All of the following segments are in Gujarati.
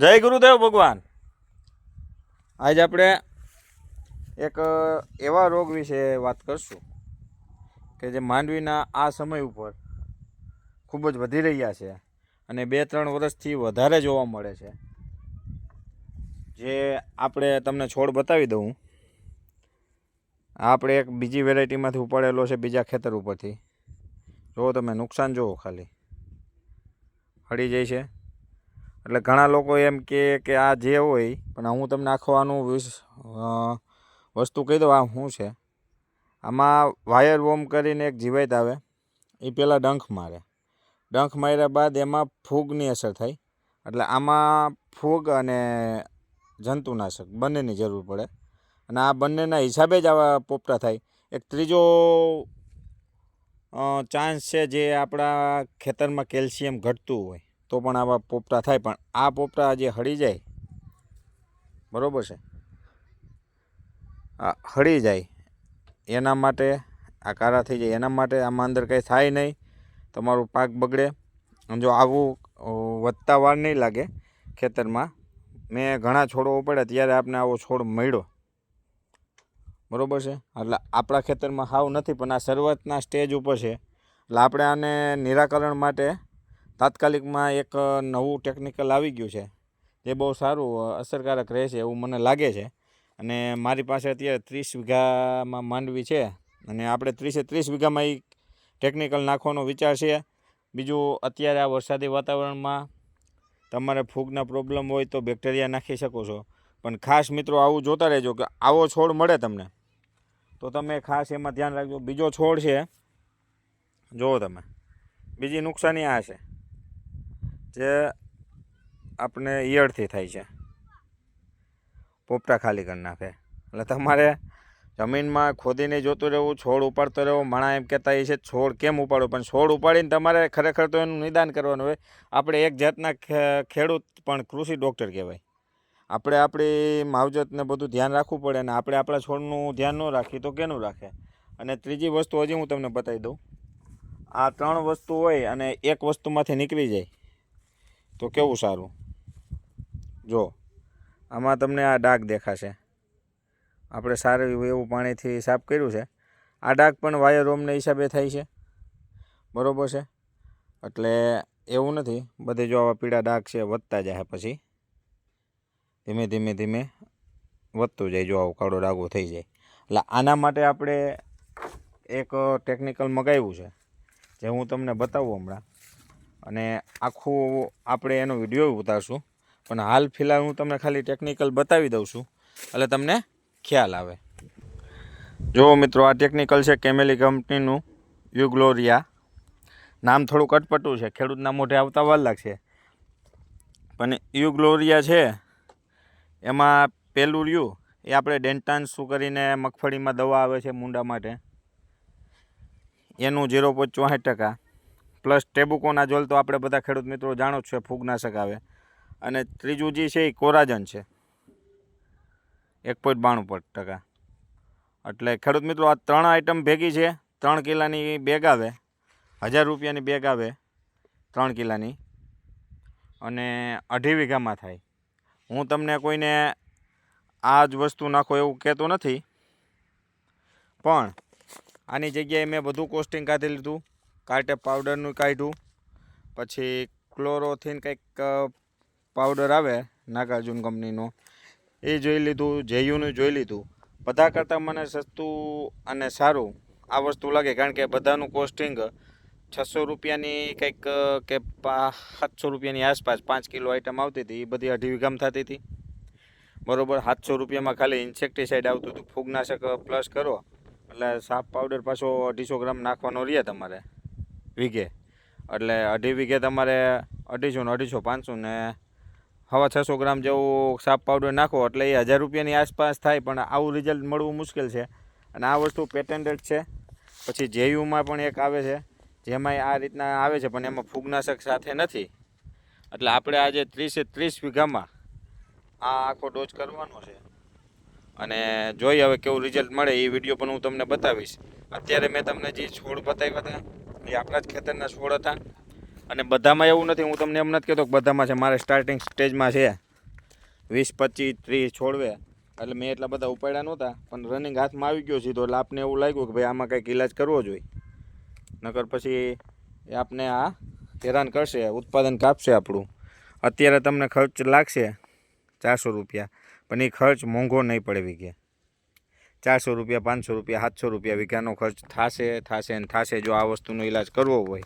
જય ગુરુદેવ ભગવાન. આજે આપણે એક એવા રોગ વિશે વાત કરશું કે જે માંડવીના આ સમય ઉપર ખૂબ જ વધી રહ્યા છે અને બે ત્રણ વર્ષથી વધારે જોવા મળે છે. જે આપણે તમને છોડ બતાવી દઉં. આપણે એક બીજી વેરાયટીમાંથી ઉપાડેલો છે બીજા ખેતર ઉપરથી. જો તમે નુકસાન જુઓ ખાલી. હળી જાય છે. એટલે ઘણા લોકો એમ કહે કે આ જે હોય, પણ હું તમને આખવાનું વસ્તુ કહી દઉં, આ શું છે? આમાં વાયર વોમ કરીને એક જીવાત આવે, એ પહેલાં ડંખ મારે. ડંખ માર્યા બાદ એમાં ફૂગની અસર થાય. એટલે આમાં ફૂગ અને જંતુનાશક બંનેની જરૂર પડે. અને આ બંનેના હિસાબે જ આવા પોપટા થાય. એક ત્રીજો ચાન્સ છે જે આપણા ખેતરમાં કેલ્શિયમ ઘટતું હોય. તો પણ આવા પોપટા થાય, પણ આ પોપટા જે હળી જાય, બરાબર છે? આ હળી જાય, એના માટે, આ કારા થઈ જાય, એના માટે આમાં અંદર કંઈ થાય નહીં, તમારું પાક બગડે. જો આવું વધતા વાર નહીં લાગે ખેતરમાં. મેં ઘણા છોડો પડ્યા ત્યારે આપને આવો છોડ મળ્યો. બરોબર છે? એટલે આપણા ખેતરમાં હાવ નથી, પણ આ શરૂઆતના સ્ટેજ ઉપર છે. એટલે આપણે આને નિરાકરણ માટે તાત્કાલિકમાં એક નવું ટેકનિકલ આવી ગયું છે, જે બહુ સારું અસરકારક રહે છે એવું મને લાગે છે. અને મારી પાસે અત્યારે ત્રીસ વીઘામાં માંડવી છે અને આપણે ત્રીસે ત્રીસ વીઘામાં એ ટેકનિકલ નાખવાનો વિચાર છે. બીજું અત્યારે આ વરસાદી વાતાવરણમાં તમારે ફૂગના પ્રોબ્લેમ હોય તો બેક્ટેરિયા નાખી શકો છો. પણ ખાસ મિત્રો આવું જોતા રહેજો કે આવો છોડ મળે તમને. તો તમે ખાસ એમાં ધ્યાન રાખજો. બીજો છોડ છે, જુઓ તમે. બીજી નુકસાની આ છે. જે આપણે ઈયળથી થાય છે. પોપટા ખાલી કરી નાખે. એટલે તમારે જમીનમાં ખોદીને જોતું રહેવું, છોડ ઉપાડતો રહેવો, માણા એમ કહેતા એ છે, છોડ કેમ ઉપાડો? પણ છોડ ઉપાડીને તમારે ખરેખર તો એનું નિદાન કરવાનું હોય. આપણે એક જાતના ખેડૂત પણ કૃષિ ડૉક્ટર કહેવાય. આપણે આપણી માવજતને બધું ધ્યાન રાખવું પડે અને આપણે આપણા છોડનું ધ્યાન ન રાખીએ તો કેનું રાખે? અને ત્રીજી વસ્તુ હજી હું તમને બતાવી દઉં. આ ત્રણ વસ્તુ હોય અને એક વસ્તુમાંથી નીકળી જાય. તો કેવું સારું? જો, આમાં તમને આ ડાઘ દેખાશે. આપણે સારું એવું પાણીથી સાફ કર્યું છે. આ ડાઘ પણ વાયર રોમને હિસાબે થાય છે. બરોબર છે? એટલે એવું નથી, બધે જો આવા પીળા ડાઘ છે, વધતા જાય પછી. ધીમે ધીમે ધીમે વધતું જાય જો આવો કાળો ડાઘો થઈ જાય. એટલે આના માટે આપણે એક ટેકનિકલ મગાવ્યું છે, જે હું તમને બતાવું હમણાં. અને આખું આપણે એનો વીડિયો ઉતારશું. પણ હાલ ફિલહાલ હું તમને ખાલી ટેકનિકલ બતાવી દઉં છું. એટલે તમને ખ્યાલ આવે. જો મિત્રો, આ ટેકનિકલ છે કેમેલી કંપનીનું યુગ્લોરિયા. નામ થોડુંક અટપટું છે, ખેડૂતના મોઢે આવતા વાર લાગશે પણ યુગ્લોરિયા છે, એમાં પહેલું રહ્યું, એ આપણે ડેન્ટાન્સુ કરીને મગફળીમાં દવા આવે છે મૂંડા માટે. એનું ઝીરો પોઈન્ટ ચોસઠ ટકા. પ્લસ ટેબુકોનાઝોલ તો આપણે બધા ખેડૂત મિત્રો જાણો જ છે ફૂગનાશક આવે. અને ત્રીજું જે છે એ કોરાજન છે. એક પોઈન્ટ બાણું ટકા. એટલે ખેડૂત મિત્રો આ ત્રણ આઈટમ ભેગી છે. ત્રણ કિલાની બેગ આવે. હજાર રૂપિયાની બેગ આવે. ત્રણ કિલાની. અને અઢી વીઘામાં થાય. હું તમને કોઈને આ જ વસ્તુ નાખો એવું કહેતો નથી. પણ આની જગ્યાએ મેં બધું કોસ્ટિંગ કાઢી લીધું. કાર્ટે પાવડરનું કાઢ્યું પછી ક્લોરોથીન કંઈક પાવડર આવે, નાગાર્જુન કંપનીનો. એ જોઈ લીધું, જેયુનું જોઈ લીધું. બધા કરતાં મને સસ્તું અને સારું આ વસ્તુ લાગે, કારણ કે બધાનું કોસ્ટિંગ છસો રૂપિયાની કંઈક કે સાતસો રૂપિયાની આસપાસ પાંચ કિલો આઈટમ આવતી હતી, એ બધી અઢી વીઘામાં થતી હતી. બરોબર, સાતસો રૂપિયામાં ખાલી ઇન્સેક્ટિસાઇડ આવતું હતું. ફૂગનાશક પ્લસ કરો. એટલે સાપ પાવડર પાછો અઢીસો ગ્રામ નાખવાનો રહે તમારે. વીઘે. એટલે અઢી વીઘે તમારે અઢીસો ને અઢીસો, પાંચસો ને હવા છસો ગ્રામ જેવું સાપ પાવડર નાખો એટલે એ હજાર રૂપિયાની આસપાસ થાય, પણ આવું રિઝલ્ટ મળવું મુશ્કેલ છે. અને આ વસ્તુ પેટેન્ટેડ છે. પછી જેયુમાં પણ એક આવે છે. જેમાં આ રીતના આવે છે, પણ એમાં ફૂગનાશક સાથે નથી. એટલે આપણે આજે ત્રીસે ત્રીસ વીઘામાં આ આખો ડોઝ કરવાનો છે. અને જોઈએ હવે કેવું રિઝલ્ટ મળે, એ વીડિયો પણ હું તમને બતાવીશ. અત્યારે મેં તમને જે છોડ બતાવ્યા હતા એ આપણા જ ખેતરના છોડ હતા. અને બધામાં એવું નથી, હું તમને એમ નથી કહેતો કે બધામાં છે. મારે સ્ટાર્ટિંગ સ્ટેજમાં છે. વીસ, પચીસ, ત્રીસ છોડવે. એટલે મેં એટલા બધા ઉપાડ્યા નહોતા, પણ રનિંગ હાથમાં આવી ગયો સીધો. એટલે આપને એવું લાગ્યું કે ભાઈ આમાં કંઈક ઇલાજ કરવો જોઈએ. નકર પછી એ આપને આ હેરાન કરશે, ઉત્પાદન કાપશે આપણું. અત્યારે તમને ખર્ચ લાગશે ચારસો રૂપિયા, પણ એ ખર્ચ મોંઘો નહીં પડે વીઘે. ચારસો રૂપિયા, પાંચસો રૂપિયા, સાતસો રૂપિયા વીઘાનો ખર્ચ થશે થશે ને થશે જો આ વસ્તુનો ઈલાજ કરવો હોય.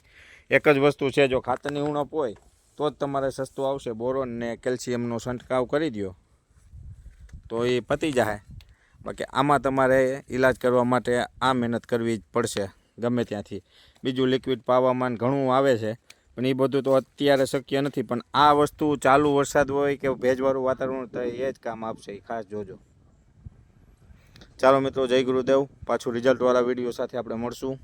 એક જ વસ્તુ છે, જો ખાતરની ઉણપ હોય, તો જ તમારે સસ્તું આવશે. બોરોન ને કેલ્શિયમનો છંટકાવ કરી દો તો એ પતી જાય બાકી આમાં તમારે ઈલાજ કરવા માટે આ મહેનત કરવી જ પડશે, ગમે ત્યાંથી. બીજું લિક્વિડ પાવામાં ઘણું આવે છે, પણ એ બધું તો અત્યારે શક્ય નથી. પણ આ વસ્તુ ચાલુ વરસાદ હોય કે ભેજવાળું વાતાવરણ થાય એ જ કામ આપશે ખાસ જોજો. ચાલો મિત્રો જય ગુરુદેવ. પાછું રિઝલ્ટવાળા વીડિયો સાથે આપણે મળશું.